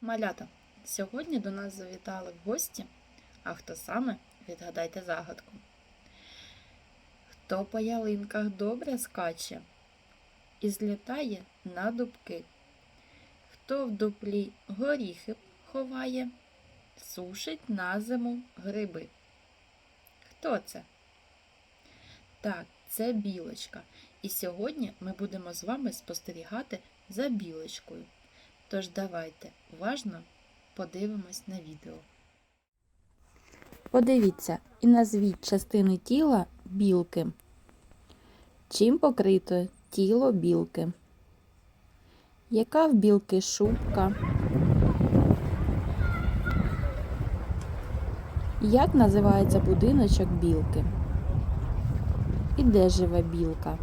Малята, сьогодні до нас завітали в гості, а хто саме, відгадайте загадку. Хто по ялинках добре скаче і злітає на дубки? Хто в дуплі горіхи ховає, сушить на зиму гриби? Хто це? Так, це білочка. І сьогодні ми будемо з вами спостерігати за білочкою. Тож давайте уважно подивимось на відео. Подивіться і назвіть частини тіла білки. Чим покрите тіло білки? Яка в білки шубка? Як називається будиночок білки? І де живе білка?